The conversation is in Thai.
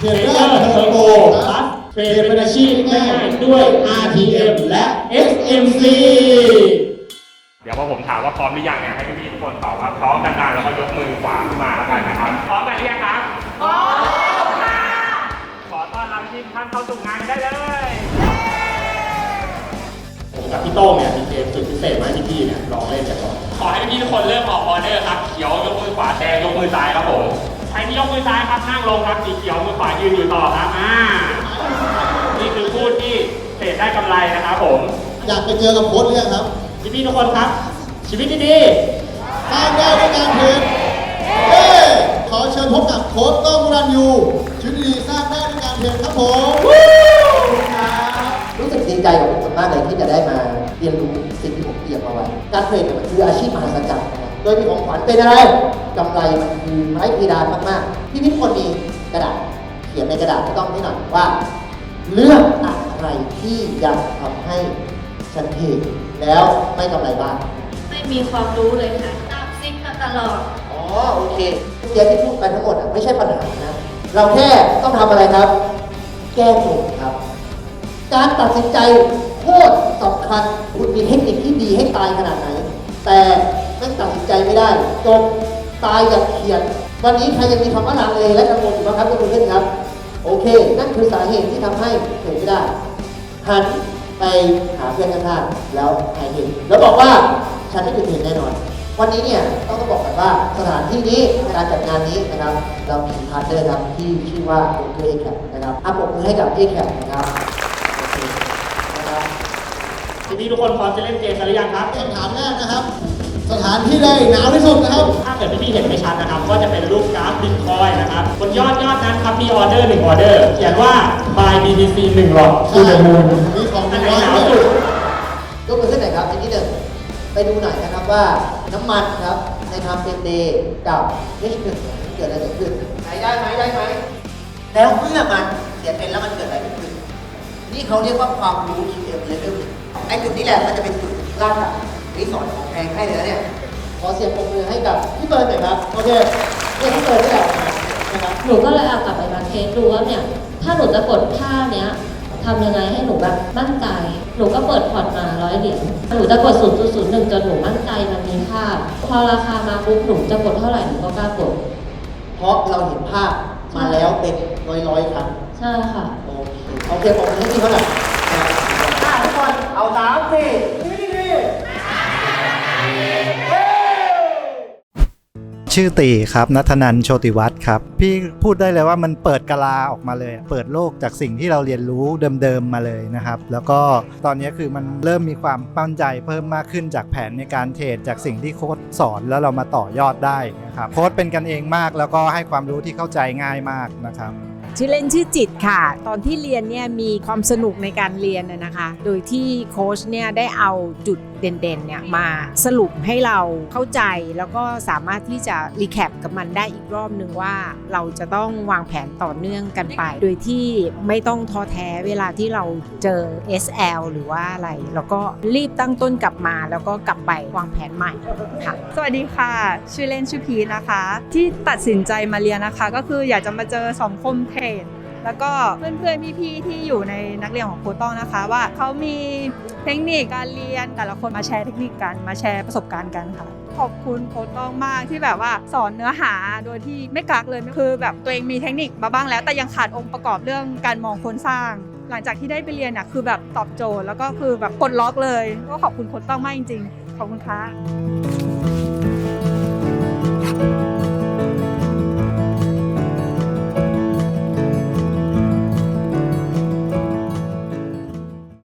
เทรดเดอร์เทอร์โบครับเทรดเป็นอาชีพง่ายด้วย RTM และ XMC เดี๋ยวพอผมถามว่าพร้อมหรือยังเนี่ยให้พี่ๆทุกคนตอบว่าพร้อมกันๆแล้วก็ยกมือขวาขึ้นมาแล้วกันนะครับ พร้อมกันหรือยังครับพร้อมค่ะขอต้อนรับทีมท่านเข้าสู่งานได้เลยผมกับพี่โต้งเนี่ยมีเกมสุดพิเศษมาให้พี่ๆเนี่ยลองเล่นกันก่อนขอให้พี่ๆทุกคนเริ่มออกออเดอร์ครับเขียวยกมือขวาแดงยกมือซ้ายครับผมใค รที่ยกมือซ้ายครับนั่งลงครับสีเขียวมือขวายืนอยู่ต่อครับอ่านี่คือพูดที่เทรดได้กำไรนะครับผม อยากไปเจอกับโค้ชหรือยังครับ พี่ๆทุกคนครับ ชีวิตดีสร้างได้ด้วยการเทรดเย้ขอเชิญพบกับโค้ชโต้งมุรันยูชีวิตดีๆสร้างได้ด้วยการเทรดครับผมรู้สึกดีใจกับทุกคนมากเลยที่จะได้มาเรียนรู้สิ่งที่ผมเตรียมเอาไว้ การเทรดเนี่ยมันคืออาชีพมหัศจรรย์นะครับโดยมีของขวัญเป็นอะไรกำไรมันคือไม้เพดานมากๆ ที่ทุกคนมีกระดาษ เขียนในกระดาษต้องให้หน่อยว่าเรื่องอะไรที่อยากทำให้ฉันเทรดแล้วไม่กำไรบ้างไม่มีความรู้เลยค่ะตามซิกมาตลอด อ๋อโอเคทุกอย่างที่พูดไปทั้งหมดอะไม่ใช่ปัญหานะ เราแค่ต้องทำอะไรครับ แก้โจทย์ครับ การตัดสินใจโคตรสำคัญ คุณมีเทคนิคที่ดีให้ตายขนาดไหน แต่ ไม่ตัดสินใจไม่ได้จมตายอย่างเขียน วันนี้ใครยังมีคำว่าลังเลและกังวลอยู่บ้างครับทุกท่านครับ โอเค นั่นคือสาเหตุที่ทำให้เกิดไม่ได้ หันไปหาเพื่อนข้างๆแล้วหายเห็น แล้วบอกว่าฉันไม่เป็นเห็นแน่นอน วันนี้เนี่ยต้องต้องบอกกันว่าสถานที่นี้การจัดงานนี้นะครับ เรามีพาร์ทเนอร์ครับที่ชื่อว่าโอเ a แคนะครับอัปปรบมือให้กับเอแคนะครับโอเคนะครับพี่ๆทุกคนพร้อมจะเล่นเกมกันหรือยังครับคำถามแรกนะครับ สถานที่ใดหนาวที่สุดนะครับ ถ้าเกิดพี่ๆเห็นไม่ชัดนะครับ ก็จะเป็นรูปกราฟบิตคอยนะครับบนยอดยอดนั้นครับมีออเดอร์หนึ่งออเดอร์เขียนว่า buy BTC หนึ่งหลอด to the moon มีของอันไหนร้อยหนาวด้สุวยดยกมือขึ้นหน่อยครับทีนี้หนึ่งไปดูหน่อยนะครับว่าน้ำมันครับในทำเป็นเดย์กับ H1 เนี่ยเกิดอะไรเกิดขึ้นไหนได้ไหมได้ไหมแล้วเมื่อมันเขียนเป็นแล้วมันเกิดอะไรเกิดขึ้นนี่เขาเรียกว่าความรู้ QM level หนึ่งไอ้จุดนี้แหละมันจะเป็นจุดลากอะ นี่สอนของแพงให้เลยนะเนี่ย ขอเสียงปรบมือให้กับพี่เบิร์ดหน่อยครับโอเคนี่พี่เบิร์ดนี่แหละนะครับหนูก็เลยเอากลับไปมาเทสดูว่าเนี่ย ถ้าหนูจะกดท่าเนี้ยทำยังไงให้หนูแบบมั่นใจ หนูก็เปิดพอร์ตมาร้อยเหรียญ หนูจะกด0 0 0 1จนหนูมั่นใจมันมีค่าพอราคามาปุ๊บหนูจะกดเท่าไหร่หนูก็กล้ากด เพราะเราเห็นภาพมาแล้วเป็นร้อยร้อยๆครั้ง ใช่ค่ะ โอเคโอเคผมให้พี่เขาหน่อย ชื่อตีครับนัทนันโชติวัฒน์ครับ พี่พูดได้เลยว่ามันเปิดกะลาออกมาเลย เปิดโลกจากสิ่งที่เราเรียนรู้เดิมๆมาเลยนะครับ แล้วก็ตอนนี้คือมันเริ่มมีความมั่นใจเพิ่มมากขึ้นจากแผนในการเทรดจากสิ่งที่โค้ชสอนแล้วเรามาต่อยอดได้นะครับโค้ชเป็นกันเองมากแล้วก็ให้ความรู้ที่เข้าใจง่ายมากนะครับชื่อเล่นชื่อจิตค่ะ ตอนที่เรียนเนี่ยมีความสนุกในการเรียนนะคะ โดยที่โค้ชเนี่ยได้เอาจุดเด่นๆเนี่ยมาสรุปให้เราเข้าใจแล้วก็สามารถที่จะรีแคปกับมันได้อีกรอบหนึ่งว่าเราจะต้องวางแผนต่อเนื่องกันไป โดยที่ไม่ต้องท้อแท้เวลาที่เราเจอ SL หรือว่าอะไร แล้วก็รีบตั้งต้นกลับมา แล้วก็กลับไปวางแผนใหม่ค่ะสวัสดีค่ะ ชื่อเล่นชื่อพีนะคะ ที่ตัดสินใจมาเรียนนะคะ ก็คืออยากจะมาเจอสังคมเทรด แล้วก็เพื่อนๆพี่ๆที่อยู่ในนักเรียนของโคต้องนะคะ ว่าเขามีเทคนิคการเรียนแต่ละคนมาแชร์เทคนิคกันมาแชร์ประสบการณ์กันค่ะขอบคุณโคต้องมากที่แบบว่าสอนเนื้อหาโดยที่ไม่กักเลยคือ แบบตัวเองมีเทคนิคมาบ้างแล้ว แต่ยังขาดองค์ประกอบเรื่องการมองโครงสร้าง หลังจากที่ได้ไปเรียนเนี่ยคือแบบตอบโจทย์แล้วก็คือแบบกดล็อกเลย ก็ขอบคุณโคต้องมากจริง ๆ ขอบคุณค่ะ